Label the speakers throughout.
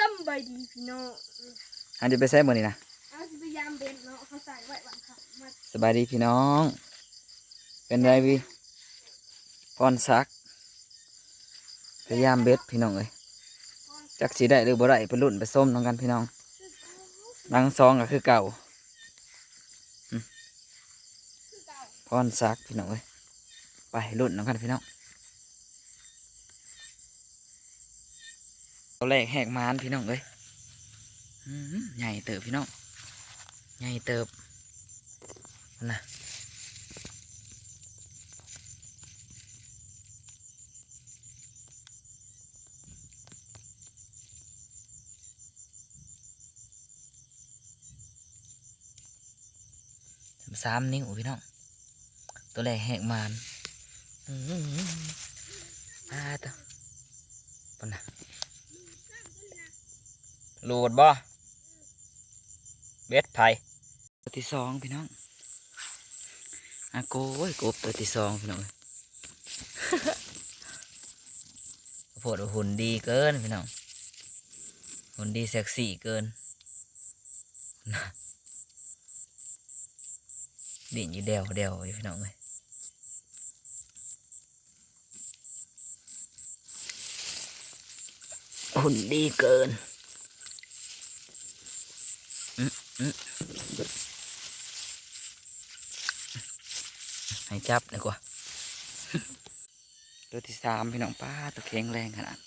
Speaker 1: ซ้ำใบดีพี่น้อง
Speaker 2: อันจะไปใช้หมดนี่นะ
Speaker 1: เอาสิพยายามเบ็ดเนาะเขาใส่ไว้วันค่ะมา
Speaker 2: สบายดีพี่น้อง เป็นไรวิพรซักพยายามเบ็ดพี่น้องเอ้ยจักสีได้หรือบ่ได้ไปรุ่นไปส้มน้องกันพี่น้องหลังซองก็คือเก่า
Speaker 1: คือเก่า
Speaker 2: พรซักพี่น้องเอ้ยไปรุ่นน้องกันพี่น้อง ตัวแรกแหกมานพี่น้องเอ้ยอื้อหือใหญ่เติบพี่น้องใหญ่เติบนะสามนิ้วพี่น้องตัวแรกแหกมานอื้อหือปลาตัวปนนะ โหลดบ่เบ็ดไผ่ตัวที่สองพี่น้องอาโก้ยกบตัวที่สองพี่น้องเอ้ยโพดว่าหุ่นดีเกินพี่น้องหุ่นดีเซ็กซี่เกินดิ่งอยู่เดวเดวอยู่พี่น้องเลยหุ่นดีเกินอืมอืม ให้จับดีกว่าตัวที่สามพี่น้องป้าตัวแข็งแรงขนาด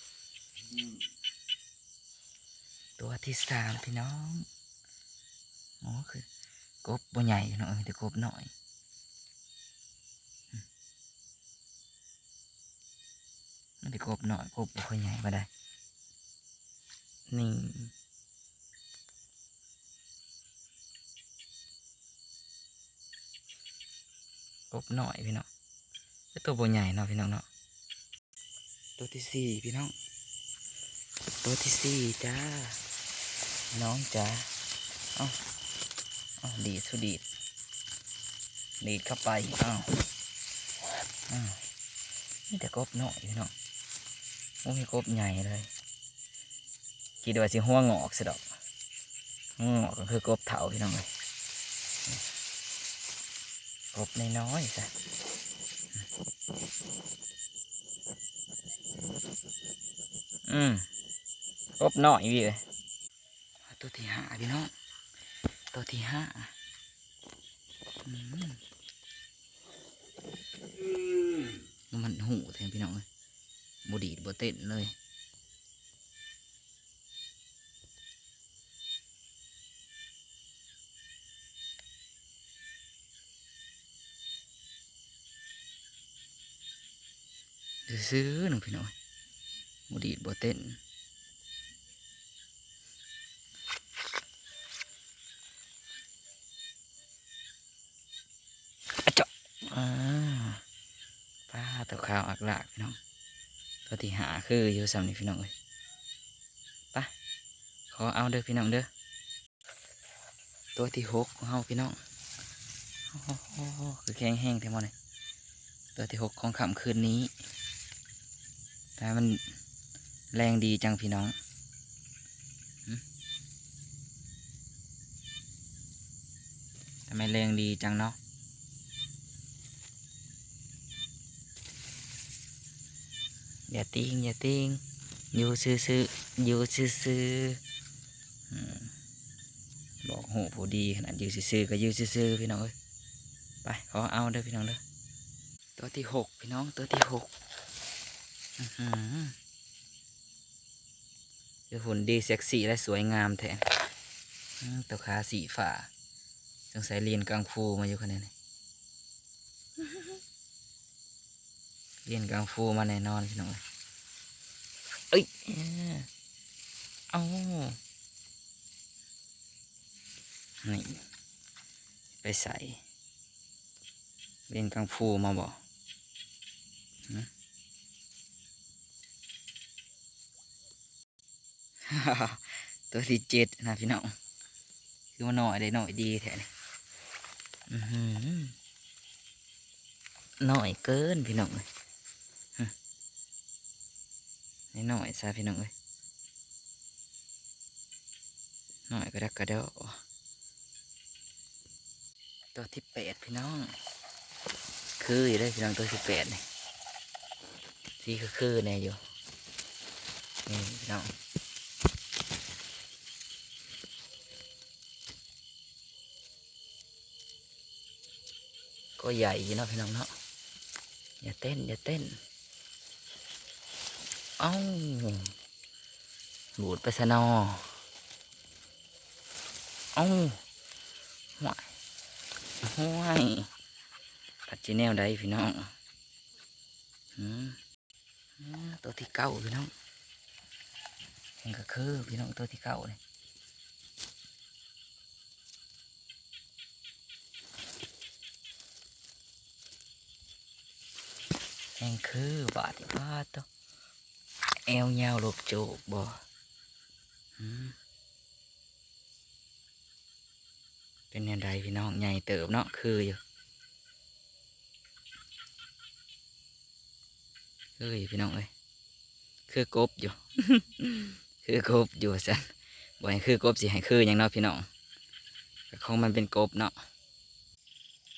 Speaker 2: ตัวที่สามพี่น้องอ๋อคือกบบ่ใหญ่เนาะมีแต่กบหน้อยมมีแต่กบหน้อยกบบ่ค่อยใหญ่มาได้นี่ กบน้อยพี่น้องตัวบใหญ่เนาะพี่น้องเนาะตัวที่สี่พี่น้อง ตัวที่สี่จ้า น้องจ้าเอ้าอ้าดีดสุดีดดีดเข้าไปอ้าวอ้าวนี่แต่กบหน้อยพี่น้องโอ้มีกบใหญ่เลยคิดว่าสิหัวงอกสิดอกหัวงอกก็คือกบเถาพี่น้องเลย กบน้อยๆจ้ะอืมกบน้อยพี่เลยตัวที่ห้าพี่น้องตัวที่ห้าอืมมันหูแทนพี่น้องเลยบดีดบเต้นเลย ซื้อหนึ่งพี่น้องบดีดบเต้นอจาะอ่าปลาตัวขาวอักลากพี่น้องตัวที่หาคืออยู่สามนี่พี่น้องเลยปะขอเอาเด้อพี่น้องเด้อตัวที่หกของเฮาพี่น้องโอ้โหคือแข็งแห้งแท้หมดเลยตัวที่หกของค่ำคืนนี้ แต่มันแรงดีจังพี่น้องทำไมแรงดีจังเนาะอย่าติงอย่าติงอยู่ซื่อซื่อๆอยู่ซื่อซื่อๆอืมบอกหูผู้ดีขนาดอยู่ซื่อๆก็อยู่ซื่อๆพี่น้องเอ้ยไปขอเอาเด้อพี่น้องเด้อตัวที่หกพี่น้องตัวที่หก อื้อหือคือหุ่นดีเซ็กซี่และสวยงามแท้อืมตัวขาสีฝ่าสงสัยเรียนกังฟูมาอยู่คนนี้นี่เรียนกังฟูมาแน่นอนพี่น้องเอ้ยเอ้ยเอานี่ไปใส่เรียนกังฟูมาบอก ตัวที่เจ็ดนะพี่น้องคือมันหน่อยได้หน่อยดีแท้นี่หน่อยเกินพี่น้องเลยนิดหน่อยซะพี่น้องเอ้ยหน่อยก็ได้กระเดาตัวที่แปดพี่น้อง คืออยู่ได้พี่น้องตัวที่แปดนี่สีคือคือแน่อยู่นี่พี่น้อง ก็ใหญ่เนาะพี่น้องเนาะอย่าเต้นอย่าเต้น เอ้าบูดไปซะนอเอ้าห่วยห่วยผัดจีแนวใดพี่น้องหืมตัวที่เก้าพี่น้องเห็นก็คือพี่น้องตัวที่เก้าเลย งคือบาดบาตัวเอวยาวหลบโจกบ่เป็นยังไงพี่น้องใหญ่เติบเนาะคืออยู่คืออยู่พี่น้องเอ้ยคือกบอยู่ คือกบอยู่สันบ่ให้คือกบสิให้คืออย่างเนาะพี่น้องแต่ของมันเป็นกบเนาะ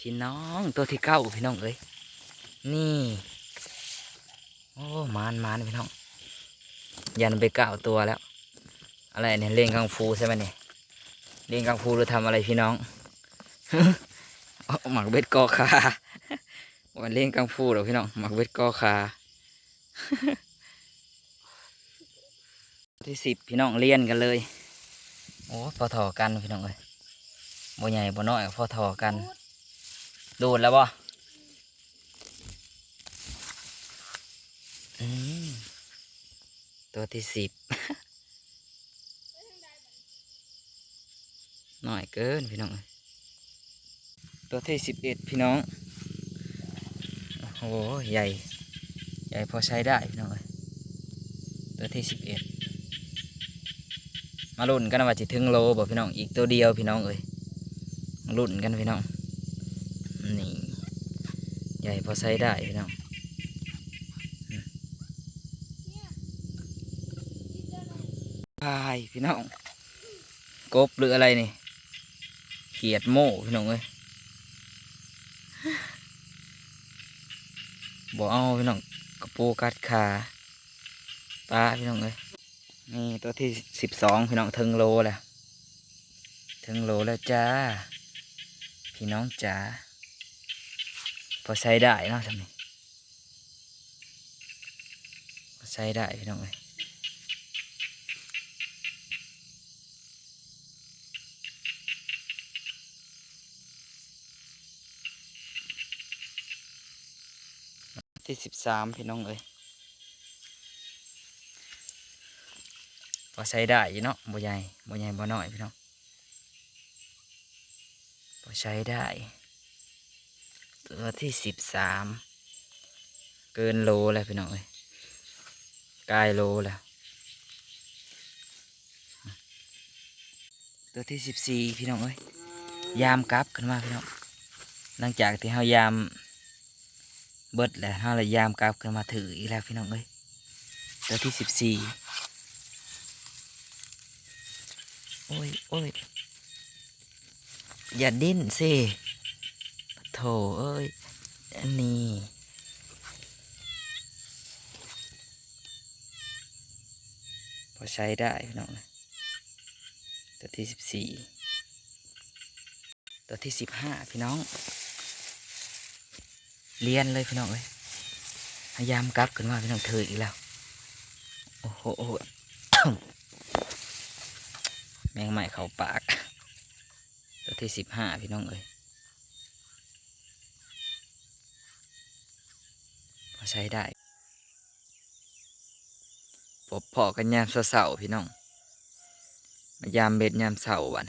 Speaker 2: พี่น้องตัวที่เก้าพี่น้องเอ้ยนี่ โอ้มานมานพี่น้องยันไปเก้าตัวแล้ว อะไรเนี่ยเล่นกังฟูใช่ไหมเนี่ยเล่นกังฟูหรือทำอะไรพี่น้องหมักเบ็ดกอคาวันเล่นกังฟูเหรอพี่น้องหมักเบ็ดกอคาที่สิบพี่น้องเรียนกันเลย โอ้พอถอกันพี่น้องเลยบ่ใหญ่บ่น้อยพอถอกันดูดแล้วบ่อืม ตัวที่สิบหน่อยเกินพี่น้องเอ้ยตัวที่สิบเอ็ดพี่น้อง โอ้โหใหญ่ ใหญ่พอใช้ได้พี่น้องเอ้ยตัวที่สิบเอ็ดมาลุ้นกันว่าจะถึงโลบ่พี่น้อง อีกตัวเดียวพี่น้องเอ้ยมาลุ้นกันพี่น้อง นี่ ใหญ่พอใช้ได้พี่น้อง พายพี่น้องกบหรืออะไรนี่เขียดโม่พี่น้องเอ้ยบอกเอาพี่น้องกระปูกัดขาปลาพี่น้องเอ้ยนี่ตัวที่สิบสองพี่น้องถึงโลแล้วถึงโลแล้วจ้า พี่น้องจ๋าพอใช้ได้เนาะทำนี่พอใช้ได้พี่น้องเอ้ย ที่สิบสามพี่น้องเอ้ยพอใช้ได้อยู่เนาะบ่ใหญ่บ่ใหญ่บ่น้อยพี่น้องพอใช้ได้ ตัวที่สิบสามเกินโลแล้วพี่น้องเอ้ยกลายโลแล้วตัวที่สิบสี่พี่น้องเอ้ยยามกลับขึ้นมาพี่น้องหลังจากที่เฮายาม เบิดแหละห้าระยามกลับกันมาถืออีกแล้วพี่น้องเอ้ยตัวที่สิบสี่โอ้ยโอ้ยอย่าดิ้นสิโถเอ้ยอันนี้พอใช้ได้พี่น้องเอ้ยตัวที่สิบสี่ตัวที่สิบห้าพี่น้อง เรียนเลยพี่น้องเอ้ยพยายามกลับขึ้นมาพี่น้องเธออีกแล้ว โอ้โหแมงใหม่เขาปาก ตัวที่สิบห้าพี่น้องเอ้ยพอใช้ได้พบพอกันยามเสาร์พี่น้อง มายามเบ็ดยามเสาร์วัน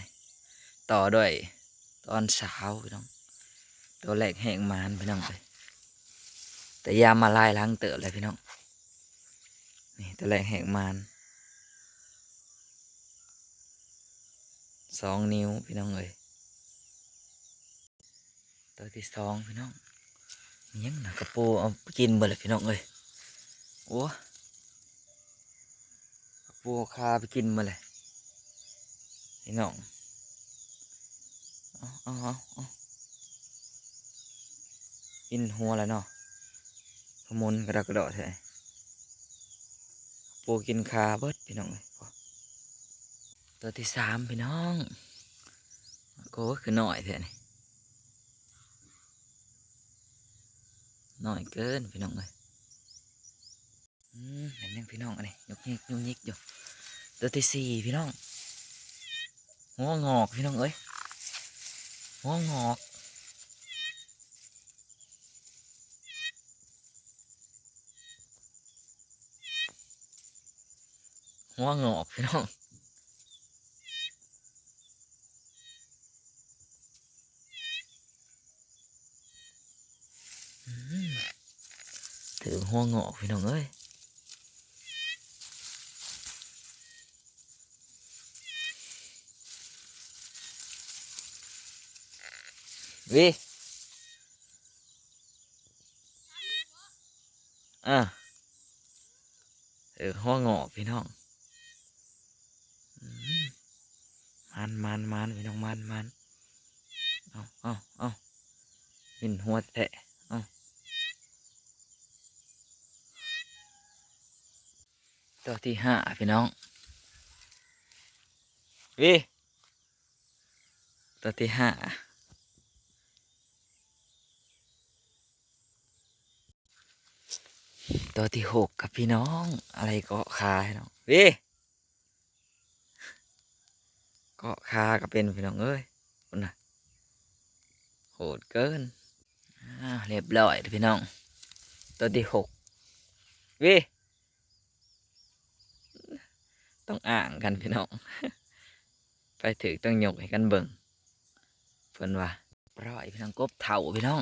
Speaker 2: ต่อด้วย ตอนเช้าพี่น้อง ตัวแรกแห้งมานพี่น้องเลย แต่ยามมาลายล้างเติบเลยพี่น้อง นี่ตัวแรกแหกมานสองนิ้วพี่น้องเอ้ยตัวที่สองพี่น้องมียังหนักกระปูเอาไปกินเบ่เลยพี่น้องเอ้ยโอ้กระปูคาไปกินมาเลยพี่น้องเอาเอาเอาเอกินหัวแล้วเนาะ ขมุนกระดกกระโดดใช่ปูกินคาเบิดพี่น้องเลยตัวที่สามพี่น้องโก็คือหน่อยเถอะนี่หน่อยเกินพี่น้องเลยอืมเห็นยังพี่น้องอันนี้ยกยิกยกยิกอยู่ตัวที่สี่พี่น้องหัวงอกพี่น้องเอ้ยหัวงอก หัวงอกพี่น้องอืมถือหัวงอกพี่น้องเอ้ยวิอะเออหัวงอกพี่น้องอื มันมันมันพี่น้องมันมันเอาเอาเอาเป็นหัวแตะเอาตัวที่ห้าพี่น้องวิตัวที่ห้าตัวที่หกกับพี่น้องอะไรกาะคาให้น้องวิ เกาะคาก็เป็นพี่น้องเอ้ยคนน่ะโหดเกินเรียบร้อยพี่น้อง ตัวที่หกวิต้องอ่างกันพี่น้อง ไปถือต้องยกให้กันเบิ่งเพิ่อนว่าปล่อยพี่น้องกบเถ่าพี่น้อง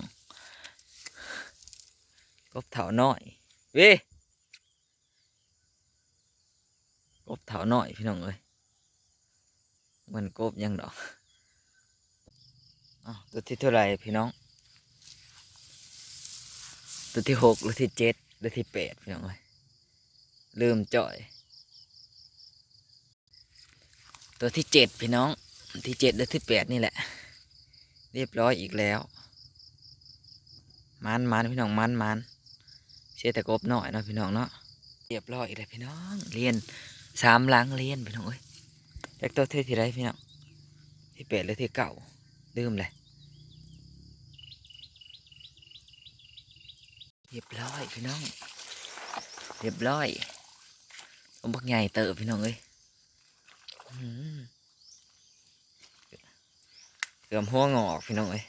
Speaker 2: กบเถ่าน้อยว้กบเถาหน่อยพี่น้องเอ้ย มันกบยังดอกอ้าวตัวที่เท่าไหรพี่น้อง ตัวที่หกหรือที่เจ็ดหรือที่แปดพี่น้องเอ้ยลืมจ่อย ตัวที่เจ็ดพี่น้อง ที่เจ็ดหรือที่แปดนี่แหละ เรียบร้อยอีกแล้ว มันมันพี่น้องมันมันเสียแต่กบหน่อยเนาะพี่น้องเนาะเรียบร้อยเลยพี่น้องเรียนสามหลังเรียนพี่น้องเอ้ย แจ็คตัวเท่ที่ไรพี่น้องที่แปดหรือที่เก่าลืมเลยเรียบร้อยพี่น้องเรียบร้อยผมบักใหญ่เติบพี่น้องเอ้ยเกือบหัวงอกพี่น้องเอ้ย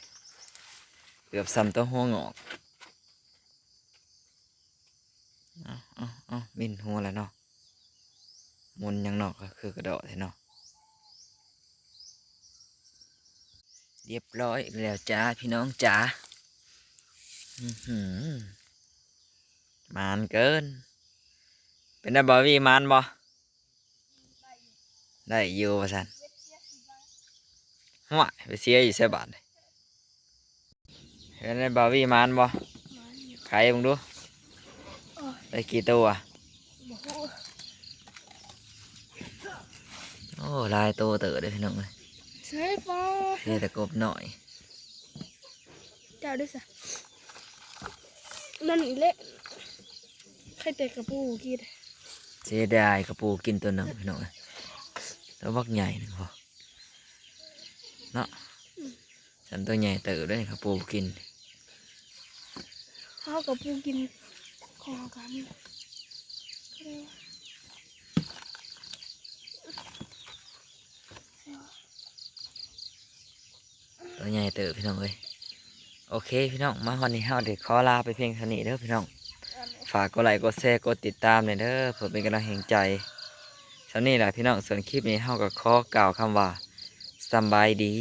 Speaker 2: เกือบซ้ำตัวหัวงอกอาเอาเอบินหัวแล้วเนาะมุนยังนอกก็คือกระโดดเลยเนาะ เรียบร้อยแล้วจ้าพี่น้องจ๋าอื้อหือมานเกิน เป็นได้บอวีมานบ่ได้อยู่ว่าสันหัวไปเสียอยู่เสียบาทเลยเป็นได้บอวีมานบ่
Speaker 1: มาอยู่
Speaker 2: ใครมึงดู
Speaker 1: โอ้ย
Speaker 2: ได้กี่ตัว
Speaker 1: บ่ฮู้
Speaker 2: โอ้ลายตัวเต๋อเลยพี่น้องเลย
Speaker 1: ใช่ปะ
Speaker 2: เสียแต่กบหน่อย
Speaker 1: เจ้าด้วยสะนั่นอีเละใครเตะกระปูกิน
Speaker 2: เสียดายกระปูกินตัวหนึ่งพี่น้องเอ้ยตัวบักใหญ่หนึ่งพอเนาะฉันตัวใหญ่เติบด้วยกระปูกิน
Speaker 1: ข้าวกระปูกินของกัน
Speaker 2: ตัวใหญ่เติบพี่น้องเอ้ยโอเคพี่น้องมาวันนี้เฮาเดี๋ยวขอลาไปเพียงเท่านี้เด้อพี่น้องฝากกดไลค์กดแชร์กดติดตามเลยเด้อเพื่อเป็นกำลังแห่งใจสำนี้แหละพี่น้องส่วนคลิปนี้เฮาก็ขอกล่าวคำว่าสบายดี